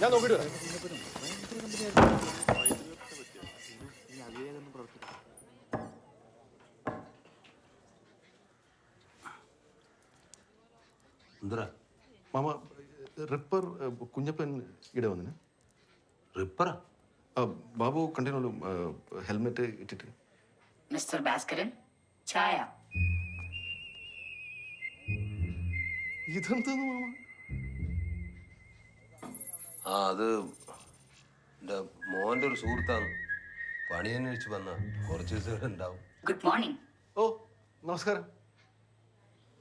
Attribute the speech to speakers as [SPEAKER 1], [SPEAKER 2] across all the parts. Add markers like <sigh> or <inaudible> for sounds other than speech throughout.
[SPEAKER 1] ഞാൻ നോക്കിട്ട് വരാം
[SPEAKER 2] എന്തരാ
[SPEAKER 1] മാമ റിപ്പർ കുഞ്ഞപ്പൻ ഇവിടെ വന്നിന്.
[SPEAKER 2] റിപ്പറാ?
[SPEAKER 1] ബാബു കണ്ടിനല്ലോ ഹെൽമെറ്റ് ഇട്ടിട്ട്.
[SPEAKER 3] മിസ്റ്റർ ഭാസ്കരൻ ചായ.
[SPEAKER 1] ഇതെന്താന്ന് മാമ?
[SPEAKER 2] ആ അത് എന്റെ മോന്റെ ഒരു സുഹൃത്താണ്. പണി അന്വേഷിച്ച് വന്ന കുറച്ച് ദിവസം ഉണ്ടാവും.
[SPEAKER 3] ഗുഡ് മോർണിംഗ്
[SPEAKER 1] ഓ നമസ്കാരം.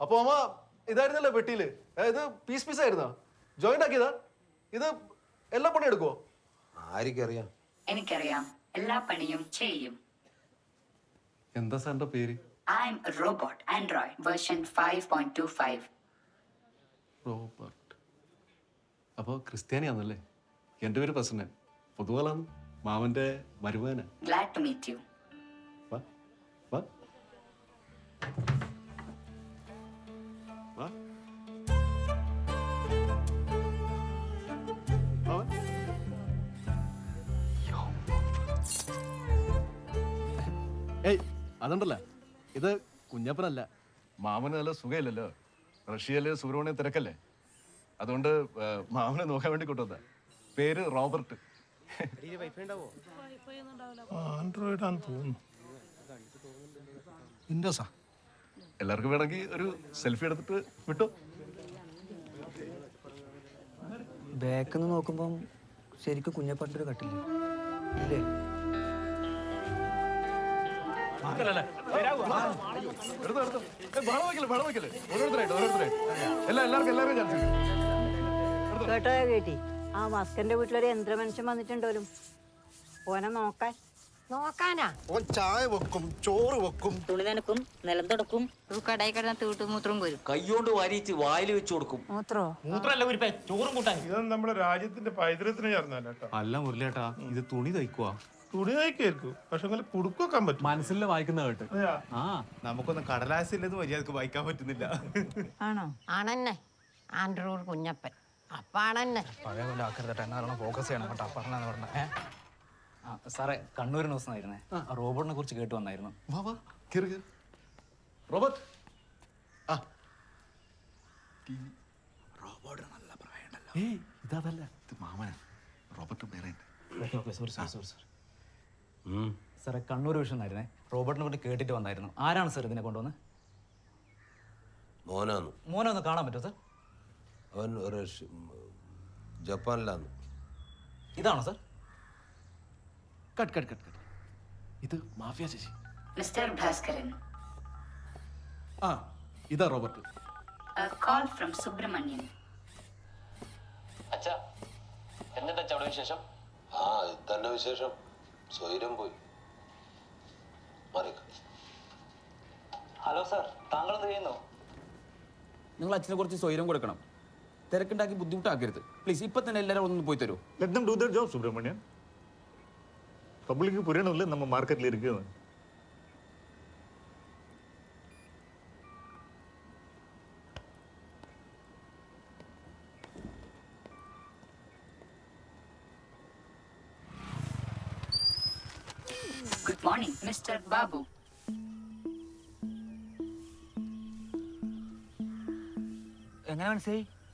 [SPEAKER 1] അപ്പൊ മാമ ഇതായിരുന്നല്ലോ പെട്ടിയിൽ. ഇത് പീസ് പീസ് ആയിരുന്നാ? ജോയിന്റ് ആക്കിയതാ? ഇത് എല്ലാ പണി എടുക്കുവോ?
[SPEAKER 2] ആർക്കറിയാം.
[SPEAKER 3] എനിക്കറിയാം. എല്ലാ പണിയും ചെയ്യും.
[SPEAKER 1] എന്താ സാറിന്റെ പേര്?
[SPEAKER 3] Android version five point two five
[SPEAKER 1] Robert അപ്പോൾ ക്രിസ്ത്യാനിയാണല്ലേ എന്റെ പേര് പ്രസന്നൻ. പൊതുവാളാണ് മാമന്റെ മരുമകന്.
[SPEAKER 3] ഗ്ലാഡ് ടു മീറ്റ് യു
[SPEAKER 1] വാ വാ. വാ. മാമൻ. ഏയ് അതുണ്ടല്ല? ഇത് കുഞ്ഞപ്പനല്ല. മാമന് നല്ല സുഖമില്ലല്ലോ റഷ്യയിൽ സുബ്രഹ്മണ്യം തിരക്കല്ലേ? അതുകൊണ്ട് മാമനെ നോക്കാൻ വേണ്ടി കൊണ്ടുവന്ന പേര് റോബർട്ട്.
[SPEAKER 4] ആൻഡ്രോയിഡ് ആണെന്ന് തോന്നുന്നു.
[SPEAKER 1] വിൻഡോസാ. എല്ലാവർക്കും വേണമെങ്കിൽ ഒരു സെൽഫി എടുത്തിട്ട് വിട്ടു.
[SPEAKER 5] ബാക്കിൽ നിന്ന് നോക്കുമ്പം ശരിക്കും കുഞ്ഞപ്പട്ടൊരു കട്ടില്ല കട്ടില്ലേ? ഇല്ലേ?
[SPEAKER 1] എടുത്തോ എടുത്തോ ഓരോരുത്തരായിട്ട് ഓരോരുത്തരായിട്ട് എല്ലാ എല്ലാവർക്കും ചാൻസ്
[SPEAKER 6] കേട്ടോ കേട്ടി. ആ മസ്കന്റെ വീട്ടിലൊരു യന്ത്രമനുഷ്യൻ വന്നിട്ടുണ്ടോലും? ഓനെ നോക്കാൻ.
[SPEAKER 7] നോക്കാനാ?
[SPEAKER 4] ഓൻ ചായ വെക്കും ചോറ് വെക്കും.
[SPEAKER 6] തുണി നനക്കും നിലം തുടക്കും. കടയിൽ കിടന്ന തീട്ടുമൂത്രം വരും
[SPEAKER 8] കൈകൊണ്ട് വാരിച്ച് വായിൽ വെച്ച് കൊടുക്കും.
[SPEAKER 6] മൂത്രോ?
[SPEAKER 4] ഇതൊന്നും നമ്മുടെ രാജ്യത്തിന്റെ പൈതൃകത്തിന് ചേർന്നല്ല കേട്ടോ
[SPEAKER 9] അല്ല മുരളിയേട്ടാ ഇത് തുണി തയ്ക്കുവാ.
[SPEAKER 4] തുണി തയ്ക്കായിരിക്കും പക്ഷെ അങ്ങനെ കുടുക്കാൻ പറ്റും.
[SPEAKER 9] മനസ്സിലെ വായിക്കുന്ന കേട്ട്.
[SPEAKER 4] അതെയാ?
[SPEAKER 9] ആ. നമുക്കൊന്നും കടലാസില്ലെന്ന് മര്യാദയ്ക്ക് വായിക്കാൻ പറ്റുന്നില്ല.
[SPEAKER 6] ആണോ?
[SPEAKER 7] ആണെന്നെ. ആൻഡ്രൂർ കുഞ്ഞപ്പൻ. അപ്പാണെന്നെ.
[SPEAKER 5] പഴയ പോലെ ആക്കരുതട്ടെ എന്നാണ് ഫോക്കസ് ചെയ്യണം കേട്ടോ. പറഞ്ഞെന്ന് പറഞ്ഞ. ആ സാറേ കണ്ണൂരിന് ദിവസമായിരുന്നേ. ആ. റോബോട്ടിനെ കുറിച്ച് കേട്ട് വന്നായിരുന്നു.
[SPEAKER 1] വാ വാ. കയറി കയറി റോബർട്ട്. ആ. ഏയ് ഇതല്ല ഇത് മാമനാണ് റോബർട്ട് വേറെ
[SPEAKER 5] സോറി സോറി സോറി സോറി സാറേ കണ്ണൂർ വിഷയമായിരുന്നേ റോബർട്ടിനെ കൊണ്ട് കേട്ടിട്ട് വന്നായിരുന്നു. ആരാണ് സാർ ഇതിനെ കൊണ്ടുവന്ന്?
[SPEAKER 2] മോനാന്ന്.
[SPEAKER 5] മോനെ ഒന്ന് കാണാൻ പറ്റുമോ സാർ?
[SPEAKER 2] അവൻ ഒരു ജപ്പാനിലാന്ന്.
[SPEAKER 5] ഇതാണോ sir?
[SPEAKER 1] Cut cut cut cut. ഇത് മാഫിയ ചേച്ചി.
[SPEAKER 3] മിസ്റ്റർ ഭാസ്കരൻ.
[SPEAKER 1] ആ ഇതാ റോബർട്ട്.
[SPEAKER 3] Call from Subramanian.
[SPEAKER 8] അച്ഛാ എന്നിട്ട് അവിടെ വിശേഷം?
[SPEAKER 2] ആ ഇത് തന്നെ വിശേഷം? സ്വൈരം പോയി.
[SPEAKER 8] ഹലോ സാർ താങ്കൾ എന്ത് ചെയ്യുന്നു?
[SPEAKER 10] നിങ്ങൾ അച്ഛനെ കുറച്ച് സ്വൈരം കൊടുക്കണം. തിരക്കുണ്ടാക്കി ബുദ്ധിമുട്ടാക്കരുത്. പ്ലീസ് ഇപ്പൊ തന്നെ എല്ലാവരും ഒന്ന് പോയി തരുമോ
[SPEAKER 4] let do their job Subramanian public புரியணும்ல நம்ம മാർക്കറ്റിൽ ഇരിക്കുന്നത്?
[SPEAKER 3] ഗുഡ് മോർണിംഗ് മിസ്റ്റർ ബാബു
[SPEAKER 5] എങ്ങനെ മനസ്സിലായി?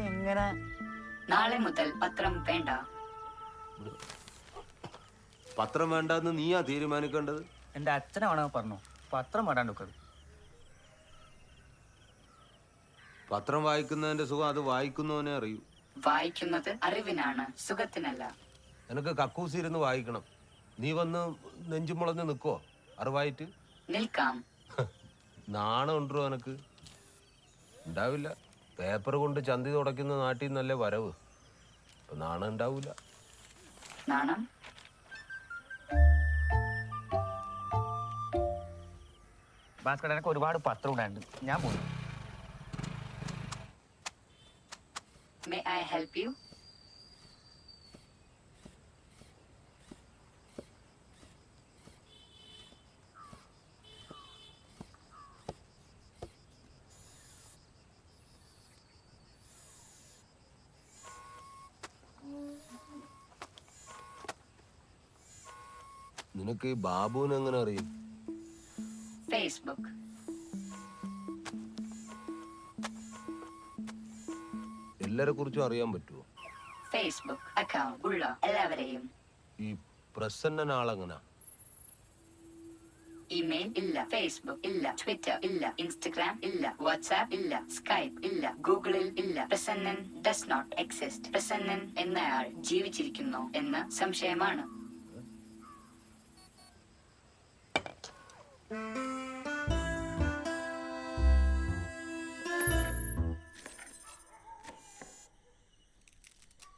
[SPEAKER 5] എങ്ങനെ
[SPEAKER 3] നാളെ മുതൽ പത്രം വേണ്ട.
[SPEAKER 2] പത്രം വേണ്ടെന്ന് നീയാ തീരുമാനിക്കേണ്ടത്?
[SPEAKER 5] എന്റെ അച്ഛനാണോ പറഞ്ഞു? പത്രം വേണ്ടാണ്ട് വെക്കത്
[SPEAKER 2] പത്രം വായിക്കുന്നതിന്റെ സുഖം അത് വായിക്കുന്നവനെ അറിയൂ.
[SPEAKER 3] വായിക്കുന്നത് അറിവിനാണ് സുഖത്തിനല്ല.
[SPEAKER 2] നിനക്ക് കക്കൂസിരുന്ന് വായിക്കണം. നീ വന്ന് നെഞ്ചും മുളഞ്ഞ് നിൽക്കോ അറിവായിട്ട്?
[SPEAKER 3] നിൽക്കാം.
[SPEAKER 2] നാണം ഉണ്ടോ എനക്ക് ഉണ്ടാവില്ല. പേപ്പർ കൊണ്ട് ചന്തി തുടയ്ക്കുന്ന നാട്ടിൽ നല്ല വരവ്? അപ്പൊ നാണം ഉണ്ടാവൂല.
[SPEAKER 3] നാണം?
[SPEAKER 5] ഭാസ്കർ എനിക്ക് ഒരുപാട് പത്രം ഉണ്ടായിരുന്നു ഞാൻ പോയി.
[SPEAKER 3] May ഐ help യു
[SPEAKER 2] നിനക്ക് ഈ ബാബുവിനെ എങ്ങനെ അറിയും?
[SPEAKER 3] ഫേസ്ബുക്ക്
[SPEAKER 2] എല്ലാരെ കുറിച്ചും അറിയാൻ പറ്റുമോ
[SPEAKER 3] ഫേസ്ബുക്ക് അക്കൗണ്ട് ഉള്ള എല്ലാവരെയും.
[SPEAKER 2] ഈ പ്രസന്ന ആളെങ്ങനാ?
[SPEAKER 3] ഇമെയിൽ ഇല്ല ഫേസ്ബുക്ക് ഇല്ല ട്വിറ്റർ ഇല്ല ഇൻസ്റ്റഗ്രാം ഇല്ല വാട്സാപ്പ് ഇല്ല സ്കൈപ്പ് ഇല്ല ഗൂഗിളിൽ ഇല്ല. Prasannan does not exist Prasannan എന്നയാൾ ജീവിച്ചിരിക്കുന്നു എന്ന സംശയമാണ്.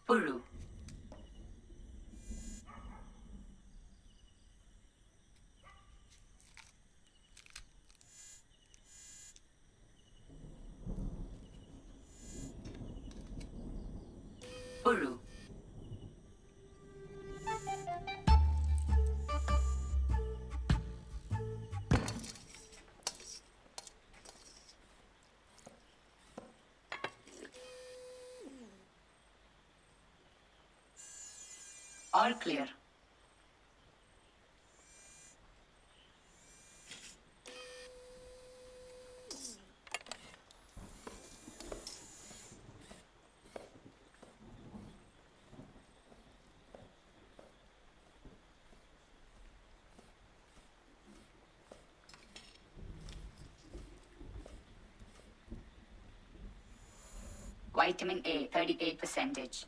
[SPEAKER 3] Uru. All clear. Vitamin A, 38 percentage.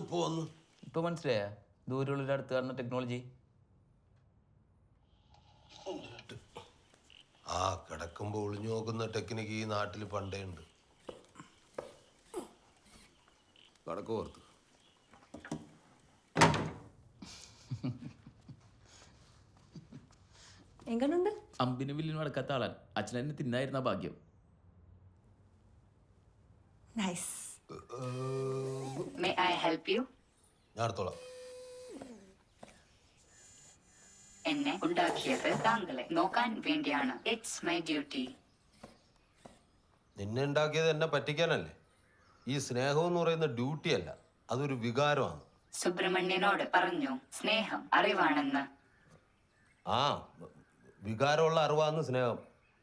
[SPEAKER 2] നീ എപ്പോ
[SPEAKER 10] ഇപ്പൊ മനസ്സിലായ? ദൂരമുള്ള അടുത്ത് കാണുന്ന ടെക്നോളജി
[SPEAKER 2] ആ കിടക്കുമ്പോ ഒളിഞ്ഞു നോക്കുന്ന ടെക്നിക്ക് ഈ നാട്ടിൽ പണ്ടേ ഉണ്ട്. പുറത്ത്.
[SPEAKER 6] എങ്ങനുണ്ട്?
[SPEAKER 10] അമ്പിനും വില്ലിനും അടക്കാത്ത ആളാൻ അച്ഛനെന്നെ തിന്നായിരുന്ന ഭാഗ്യം.
[SPEAKER 6] Nice
[SPEAKER 3] May I help you?
[SPEAKER 2] ഞാൻ അടുത്തോളാം
[SPEAKER 3] എന്നെ ഉണ്ടാക്കിയത് താങ്കളെ നോക്കാൻ വേണ്ടിയാണ്. ഇറ്റ്സ് മൈ ഡ്യൂട്ടി
[SPEAKER 2] നിന്നെ ഉണ്ടാക്കിയത് എന്നെ പറ്റിക്കാനല്ലേ? ഈ സ്നേഹം എന്ന് പറയുന്ന ഡ്യൂട്ടി അല്ല അതൊരു വികാരമാണ്.
[SPEAKER 3] സുബ്രഹ്മണ്യനോട് പറഞ്ഞു സ്നേഹം അറിവാണെന്ന്.
[SPEAKER 2] ആ വികാരമുള്ള അറിവാന്ന് സ്നേഹം.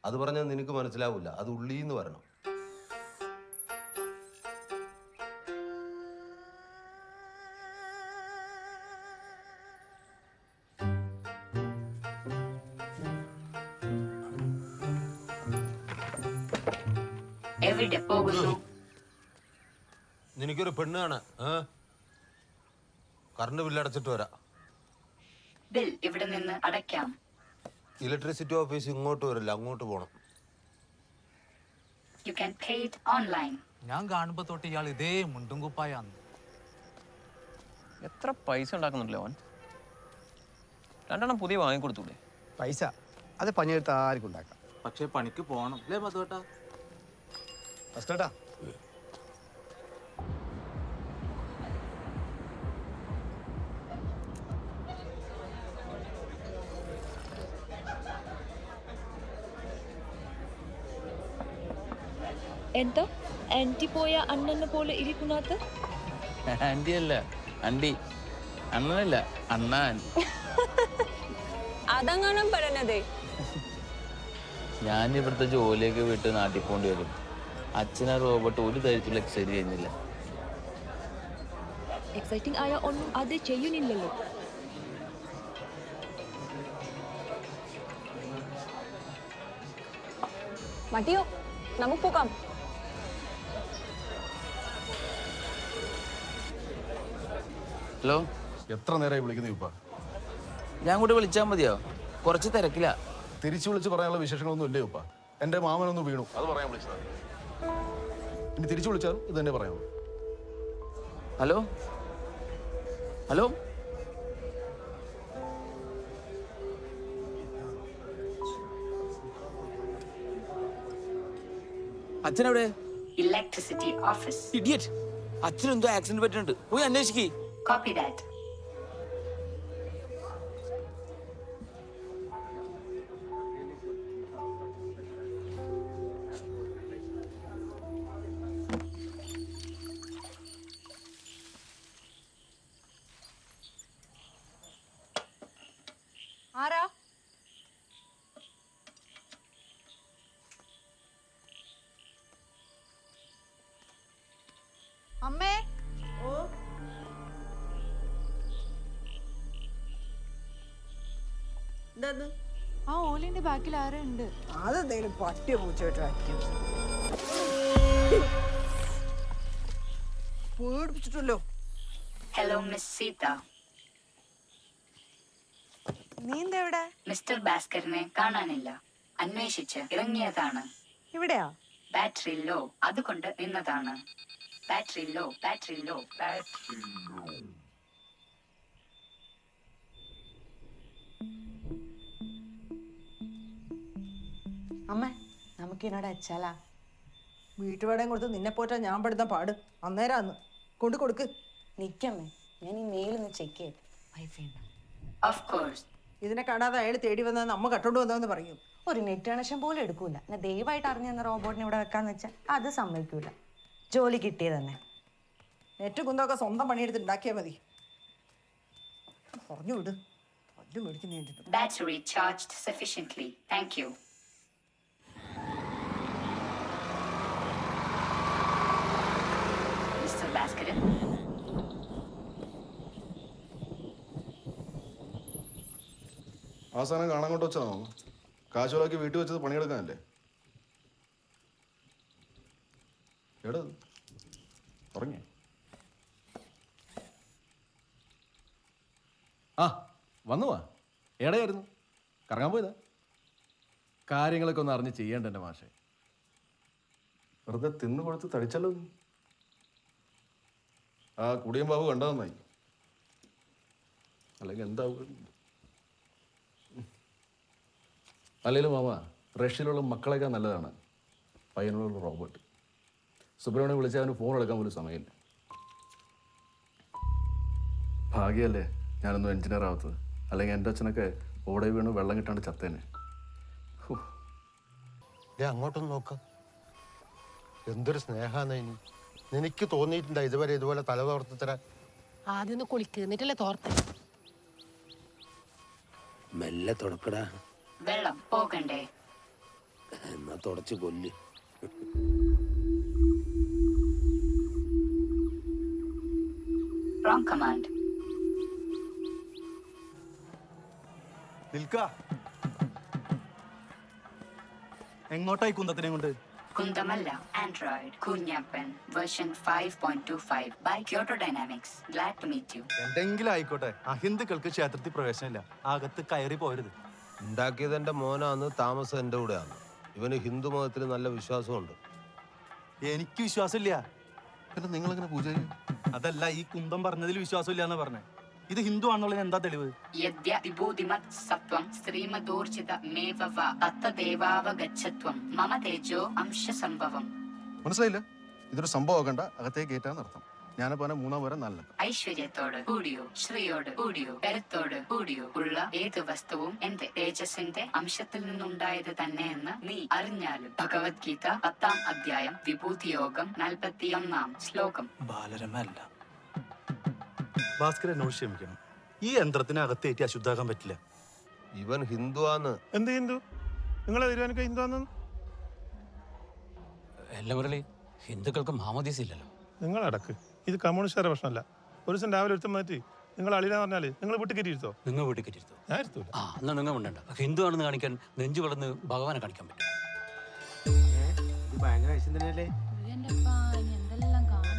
[SPEAKER 2] അത് പറഞ്ഞാൽ നിനക്ക് മനസ്സിലാവില്ല അത് ഉള്ളിന്ന് വരണം. നിനക്കൊരു കറണ്ട് ബില്ല് അടച്ചിട്ട് വരാം.
[SPEAKER 3] ബിൽ ഇവിടെ നിന്ന് അടയ്ക്കാം.
[SPEAKER 2] ഇലക്ട്രിസിറ്റി ഓഫീസ് ഇങ്ങോട്ട് വരില്ല അങ്ങോട്ട് പോണം.
[SPEAKER 3] You can pay it online
[SPEAKER 5] ഞാൻ കാണുമ്പോ തൊട്ട് ഇയാൾ ഇതേ മുണ്ടും കുപ്പായാന്ന്
[SPEAKER 8] എത്ര പൈസ ഉണ്ടാക്കുന്നുണ്ടല്ലോ അവൻ രണ്ടെണ്ണം പുതിയ വാങ്ങിക്കൊടുത്തൂടെ?
[SPEAKER 11] പൈസ അത് പണിയെടുത്ത് ആർക്കും ഉണ്ടാക്കാം.
[SPEAKER 5] പക്ഷെ പണിക്ക് പോകണം അല്ലേ മധുവേട്ടാ?
[SPEAKER 11] ഫസ്റ്റേട്ടാ
[SPEAKER 12] എന്താ? ആന്റി പോയ അണ്ണനെ പോലെ ഇരിക്കുന്നത് <laughs>
[SPEAKER 10] ആന്റി അല്ല ആന്റി. അണ്ണനല്ല അണ്ണാൻ. <laughs>
[SPEAKER 12] അതങ്ങാനും പറഞ്ഞതേ <laughs>
[SPEAKER 8] ഞാൻ ഇവിടുത്തെ ജോലിയൊക്കെ വിട്ട് നാട്ടിൽ പോകേണ്ടി വരും. അച്ഛനാ റോബർട്ട് ഒരു തരത്തിലും എക്സൈറ്റ് ചെയ്യുന്നില്ല.
[SPEAKER 12] എക്സൈറ്റിംഗ് ആയ ഒന്നും അത് ചെയ്യുന്നില്ലല്ലോ. മതിയോ? നമുക്ക് പോകാം.
[SPEAKER 2] ഹലോ?
[SPEAKER 1] എത്ര നേരമായി വിളിക്കുന്നു ഇപ്പ?
[SPEAKER 10] ഞാൻ കൂടി വിളിച്ചാൽ മതിയോ? കുറച്ച് തിരക്കില്ല
[SPEAKER 1] തിരിച്ചു വിളിച്ച് പറയാനുള്ള വിശേഷങ്ങളൊന്നും ഇല്ലേ ഉപ്പ? എന്റെ മാമനൊന്ന് വീണു. അത് പറയാൻ വിളിച്ചതാണ് ഇനി തിരിച്ചു വിളിച്ചാൽ ഇത് തന്നെ പറയാം.
[SPEAKER 10] ഹലോ? ഹലോ? അച്ഛനെവിടെ?
[SPEAKER 3] ഇലക്ട്രിസിറ്റി ഓഫീസ്
[SPEAKER 10] ഇഡിയറ്റ് അച്ഛനെന്തോ ആക്സിഡന്റ് പറ്റുന്നുണ്ട് പോയി അന്വേഷിക്കേ.
[SPEAKER 12] Copy that. ആ ഓലിന്റെ ബാക്കിൽ ആരോ ഉണ്ട്.
[SPEAKER 6] അതെന്തെങ്കിലും പട്ടിയ പൂച്ചയായിട്ടായിരിക്കും പേടിപ്പിച്ചിട്ടല്ലോ.
[SPEAKER 3] ഹലോ മിസ് സീത
[SPEAKER 6] നീ എന്താ ഇവിടെ?
[SPEAKER 3] മിസ്റ്റർ ഭാസ്കറിനെ കാണാനില്ല. അന്വേഷിച്ച് ഇറങ്ങിയതാണ്.
[SPEAKER 6] ഇവിടെയാ?
[SPEAKER 3] ബാറ്ററി ലോ അതുകൊണ്ട് നിന്നതാണ്. Battery low battery low battery
[SPEAKER 6] അമ്മേ നമുക്ക് ഇതിനോട് അച്ചാലാ വീട്ടുപാടേം കൊടുത്ത് നിന്നെ പോറ്റാ ഞാൻ പെടുന്ന പാട്. അന്നേരാന്ന്. കൊണ്ടു കൊടുക്ക്.
[SPEAKER 13] നിക്കമ്മേ ഞാൻ ഈ മെയിലൊന്ന് ചെക്ക് ചെയ്യട്ടെ. വൈഫൈ
[SPEAKER 6] ഇതിനെ കാണാതെ അയാൾ തേടി വന്നാൽ നമ്മ കട്ടോണ്ട് വന്നതെന്ന് പറയും.
[SPEAKER 13] ഒരു നെറ്റ് കണക്ഷൻ പോലും എടുക്കൂല. ഞാൻ ദയവായിട്ട് അറിഞ്ഞു തന്ന റോബോട്ടിനെ ഇവിടെ വെക്കാന്ന് വെച്ചാൽ അത് സമ്മതിക്കൂല. ജോലി കിട്ടിയത് തന്നെ.
[SPEAKER 6] നെറ്റ് കുന്തൊക്കെ സ്വന്തം പണിയെടുത്ത് ഉണ്ടാക്കിയാൽ മതി. പറഞ്ഞു വിട് പല്ല് മേടിക്കുന്നതിന്റെ
[SPEAKER 3] battery charge sufficiently thank you. Mr. Bhaskaran,
[SPEAKER 1] ആ സാധനം കാണാൻ കൊണ്ട് വെച്ചതാണോ കാശുകളാക്കി വീട്ടിൽ വെച്ചത് പണിയെടുക്കാനല്ലേ? എടാ ആ വന്നു വാ. എടയായിരുന്നു കറങ്ങാൻ പോയതാ? കാര്യങ്ങളൊക്കെ ഒന്ന് അറിഞ്ഞ് ചെയ്യേണ്ട എന്റെ മാഷെ. വെറുതെ തിന്നു കൊടുത്ത് തടിച്ചല്ലോ ആ കുടിയും ബാബു കണ്ടത് നന്നായി. അല്ലെങ്കിൽ എന്താവും? അല്ലെങ്കിലും മാമ റഷ്യയിലുള്ള മക്കളേക്കാൾ നല്ലതാണ്. പയ്യനുള്ള റോബോട്ട്. സുബ്രഹ്മണ്യം വിളിച്ചാൽ അവന് ഫോൺ എടുക്കാൻ പോലും സമയമില്ല. ഭാഗ്യമല്ലേ ഞാനൊന്നും എഞ്ചിനീയർ ആവത്തത്. അല്ലെങ്കിൽ എന്റെ അച്ഛനൊക്കെ ഓടെ വീണ് വെള്ളം കിട്ടാണ്ട് ചത്തേനെ.
[SPEAKER 11] അങ്ങോട്ടൊന്ന് നോക്ക. എന്തൊരു സ്നേഹാന്ന് ഇനി. നിനക്ക് തോന്നിയിട്ടുണ്ടോ ഇതുവരെ ഇതുപോലെ തല തോർത്ത് തരാൻ?
[SPEAKER 7] ആദ്യം ഒന്ന് കുളിക്ക് എന്നിട്ടല്ലേ തോർത്ത്?
[SPEAKER 11] മെല്ലെ തുടക്കടാ.
[SPEAKER 3] വെള്ളം പോകണ്ടേ?
[SPEAKER 11] എന്നാ തുടച്ച് കൊല്ല്.
[SPEAKER 3] Wrong കമാൻഡ്
[SPEAKER 9] നിൽക്ക. എങ്ങോട്ടായി കുന്തത്തിനെ കൊണ്ട്?
[SPEAKER 3] കുന്തമല്ല Kundamalla, five point two 5.25 by Kyoto dynamics Glad to meet you.
[SPEAKER 9] എന്തെങ്കിലും ആയിക്കോട്ടെ. അഹിന്ദുക്കൾക്ക് ക്ഷേത്രത്തിൽ പ്രവേശനമില്ല. അകത്ത് കയറി പോരുത്.
[SPEAKER 2] ഉണ്ടാക്കിയത് എന്റെ മോനാന്ന് താമസം എന്റെ കൂടെയാണ്. ഇവന് ഹിന്ദു മതത്തിൽ നല്ല വിശ്വാസമുണ്ട്.
[SPEAKER 9] എനിക്ക് വിശ്വാസമില്ല.
[SPEAKER 1] പിന്നെ നിങ്ങളെങ്ങനെ പൂജ
[SPEAKER 9] അതല്ല ഈ കുന്തം പറഞ്ഞതിൽ വിശ്വാസമില്ല എന്ന് പറഞ്ഞേ. ഇത് ഹിന്ദു ആണെന്നുള്ളതിന് എന്താ തെളിവ്?
[SPEAKER 1] മനസ്സിലായില്ല? ഇതൊരു സംഭവം ആകണ്ട അകത്തേക്ക് കയറ്റാൻ അർത്ഥം ഞാനിപ്പോ അവനെ മൂന്നാം വരം നല്ല.
[SPEAKER 3] ഐശ്വര്യത്തോട് കൂടിയോ ശ്രീയോട് കൂടിയോ കരുത്തോട് കൂടിയോ ഉള്ള ഏത് വസ്തുവും എന്റെ തേജസ്സിന്റെ അംശത്തിൽ നിന്നുണ്ടായത് തന്നെയെന്ന് നീ അറിഞ്ഞാലും ഭഗവത്ഗീത പത്താം അധ്യായം വിഭൂതിയോഗം നാൽപ്പത്തിയൊന്നാം ശ്ലോകം.
[SPEAKER 9] ബാലരമല്ല ഭാസ്കരൻ എന്നോട് ക്ഷമിക്കണം. ഈ യന്ത്രത്തിന് അകത്തേറ്റി അശുദ്ധാക്കാൻ പറ്റില്ല.
[SPEAKER 2] ഇവൻ ഹിന്ദു ആണ്
[SPEAKER 4] എന്ത് ഹിന്ദു? നിങ്ങളെ തീരുമാനിക്കുക ഹിന്ദുവാന്ന്?
[SPEAKER 10] എല്ലാം മുരളി ഹിന്ദുക്കൾക്ക് മാമോദീസ് ഇല്ലല്ലോ.
[SPEAKER 4] നിങ്ങൾ അടക്ക് ഇത് കമ്മ്യൂണിസ്റ്റുകാരുടെ പ്രശ്നമല്ല. ഒരു ദിവസം രാവിലെ ഒരുത്തം മാറ്റി നിങ്ങൾ അളിയെന്ന് പറഞ്ഞാൽ നിങ്ങൾ വീട്ടിൽ കയറ്റിയിരുത്തോ?
[SPEAKER 10] നിങ്ങൾ വീട്ടിൽ കയറ്റിരുത്തോ
[SPEAKER 4] ഞാൻ ഇരുത്തൂല.
[SPEAKER 10] ആ എന്നാ നിങ്ങൾ ഉണ്ടോ ഹിന്ദു ആണെന്ന് കാണിക്കാൻ നെഞ്ചു വളർന്ന് ഭഗവാനെ കാണിക്കാൻ പറ്റും.
[SPEAKER 14] ഭയങ്കര
[SPEAKER 15] എന്തെല്ലാം കാണണം?